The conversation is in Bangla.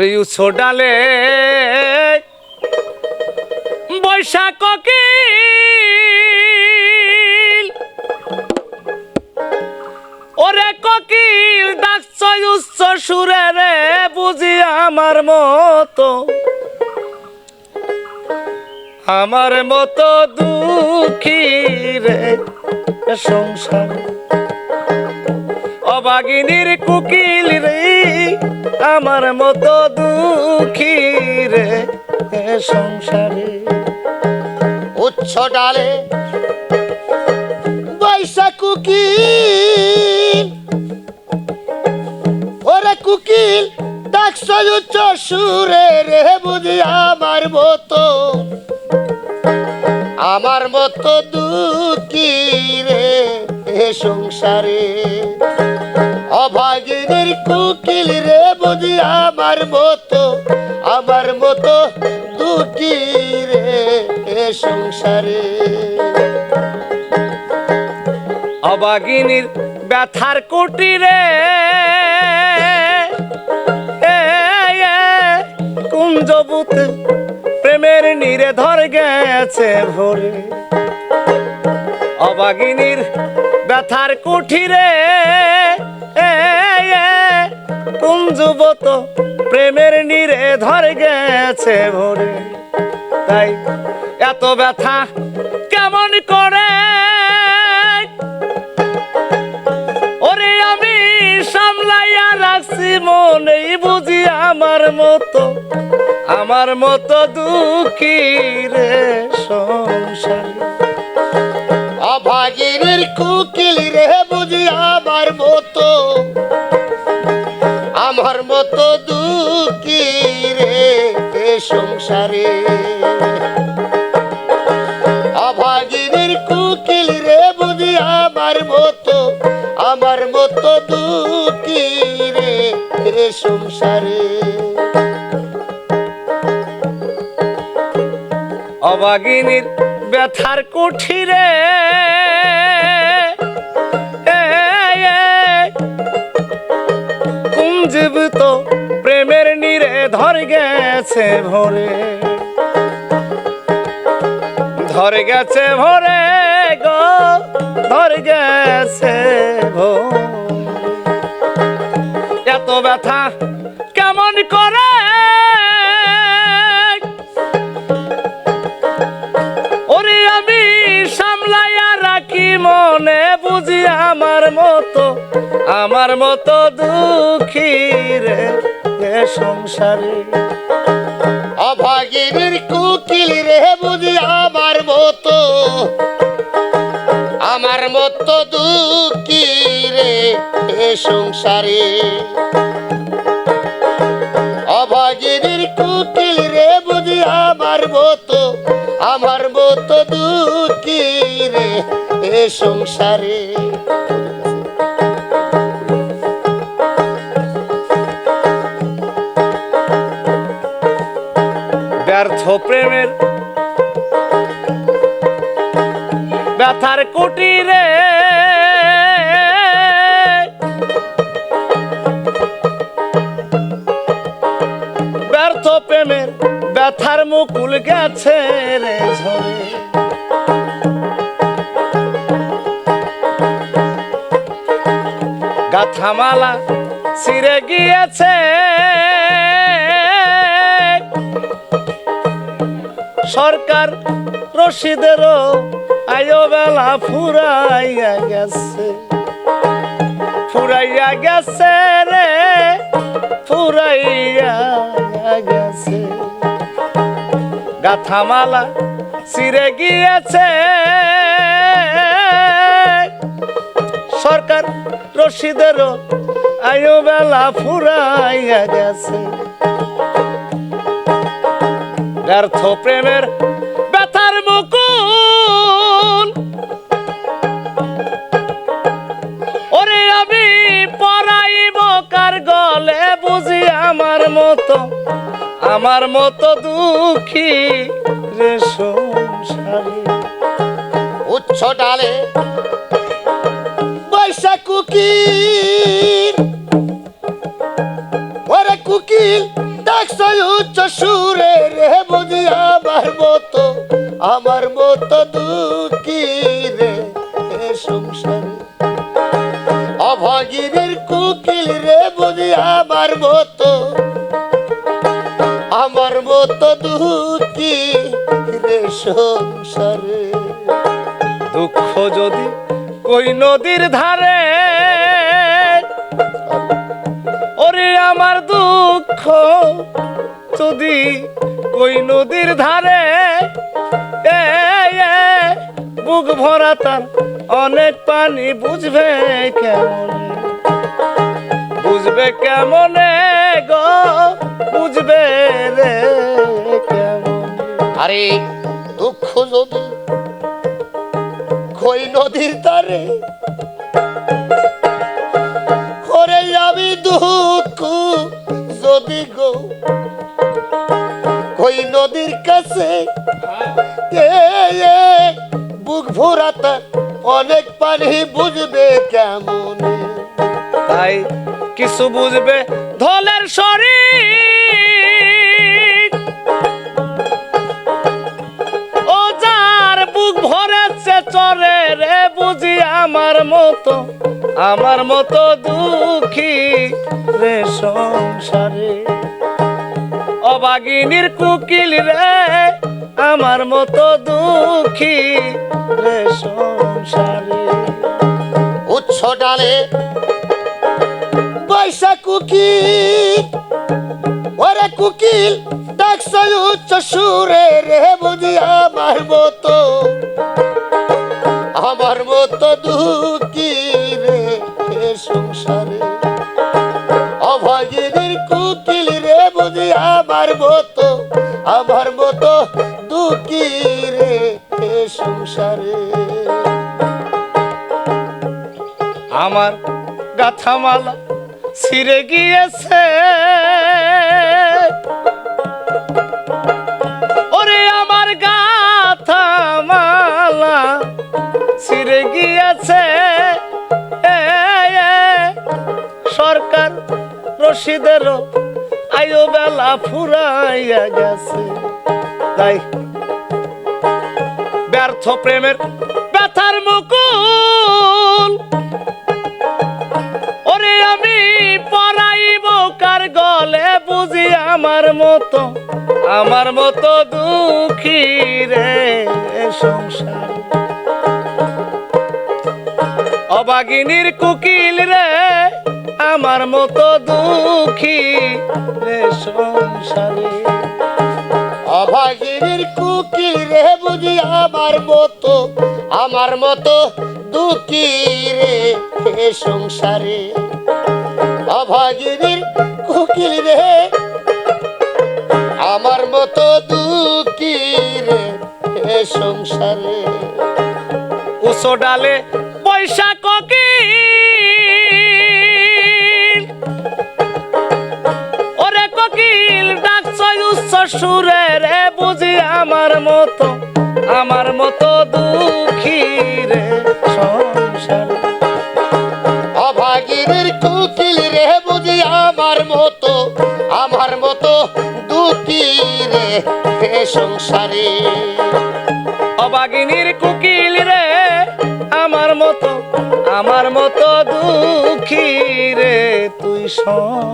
ওরে উৎস ডালে বৈশাখ কি ওরে কোকিল, ডাকছ উচ্চ সুরে রে, বুঝি আমার মতো। আমার মতো দুঃখী রে সংসার। অবাগিনীর কুকিল রে আমার মতো দুঃখী রে সংসারে। উচ্চ ডালে বৈশাখ কুকিল ওরে কুকিল, ডাকছ উচ্চ সুরে রে বুঝি আমার মতো। আমার মতো দুঃখী রে সংসারে। অভাগিনীর কুকিল রে বুঝি আমার মতো আমার মতো রে সংসারে। অবাগিনীর ব্যথার কুটিরে কুঞ্জবুত প্রেমের নীরে ধর গেছে ভরে। অবাগিনীর ব্যথার কুঠিরে কুঞ্জবত প্রেমের নীরে ধর গেছে ভরে? তাই এত ব্যথা কেমন করে? ওরে আমি সামলাইয়া রাখছি মনেই বুঝি আমার মতো আমার মতো দুঃখী রে সংসারে। অভাগিনীর কুকিল রে বুঝি দুঃখী রে এ সংসারে। অভাগিনীর কুকিল রে বুঝি আমার মতো আমার মতো দুঃখী রে এ সংসারে। অবাগিনীর ব্যথার কুঠিরে গেছে ভরে। ধরে গেছে ভরে গো, ধরে গেছে এত ব্যথা কেমন করে? ওরে আমি সামলাইয়া রাখি মনে, বুঝি আমার মতো আমার মতো দুঃখী রে। সংসারে। অভাগিনীর কুকিল রে বুঝি আমার মতো। আমার মতো দুঃখী রে এ সংসারে। অভাগিনীর কুকিল রে বুঝি আমার মতো। আমার মতো দুঃখী রে এ সংসারে। ব্যর্থ প্রেমের ব্যথার কুটিরে ব্যর্থ প্রেমের ব্যথার মুকুল গেছে রে গাথামালা ছিঁড়ে গিয়েছে। সরকার রশিদেরও আয়ো বেলা ফুরাইয়া গেছে। ফুরাইয়া গেছে রে, ফুরাইয়া গেছে। গাথামালা ছিঁড়ে গিয়েছে। সরকার রশিদেরও আয়ো বেলা ফুরাইয়া গেছে। ব্যর্থ প্রেমের ব্যথার মুকুল। ওরে আমি পরাইব কার গলে, বুঝি আমার মতো আমার মতো দুঃখী রে সংসারে। উচ্চ ডালে বৈশাখ কুকিল মতো দুঃখী রে সংসারে। অভাগিনীর কুকিল রে বুঝি আমার মতো। আমার মতো দুঃখী রে সংসারে। দুঃখ যদি কই নদীর ধারে, ওরে আমার দুঃখ যদি কই নদীর ধারে। বুক ভরা তার অনেক পানি বুঝবে কেমন? বুঝবে কেমনে গো? বুঝবে রে আরে দুঃখ যদি খই নদীর তারে করে আমি দুঃখ যদি গো খই নদীর কাছে তার অনেক পানি বুঝবে কেমন? তাই কিছু বুঝবে ধলের শরীর। ও যার বুক ভরেছে চরে রে বুঝি আমার মতো আমার মতো দুঃখী রে সংসারে। অবাগিনীর কুকিল রে আমার মতো দুঃখী রে সংসারে। উচ্চ ডালে বৈশা কুকিল ওরে কুকিল ডাকছ উচ্চ সুরে রে বুঝি আমার মতো। আমার মতো দুঃখী রে সংসারে। অভাগিনীর কুকিল রে বুঝি আমার মতো। আমার মতো দুঃখী রে সংসারে। আমার গাথামালা ছিঁড়ে গিয়েছে। ওরে আমার গাথামালা ছিঁড়ে গিয়েছে। সরকার রশিদেরও আয়ো বেলা ফুরাইয়া গেছে। তাই ব্যর্থ প্রেমের ব্যথার মুকুল। ওরে আমি পরাইব কার গলে বুঝি আমার মতো আমার মতো দুঃখী রে সংসার। অবাগিনীর কুকিল রে, আমার মতো দুঃখী রে সংসারে। অভাগিনীর কুকি রে বুঝি আমার মতো আমার মতো দুঃখী রে সংসারে। অভাগিনীর কুকিল রে, আমার মতো দুঃখী রে সংসারে। উঁচু ডালে পয়সা কোকিল সুরে রে বুঝি আমার মতো আমার মতো দুঃখী রে সংসার। অভাগিনীর কুকিল রে বুঝি আমার মতো আমার মতো দুঃখী রে হে সংসারে। অবাগিনীর কুকিল রে আমার মতো আমার মতো দুঃখী রে তুই সং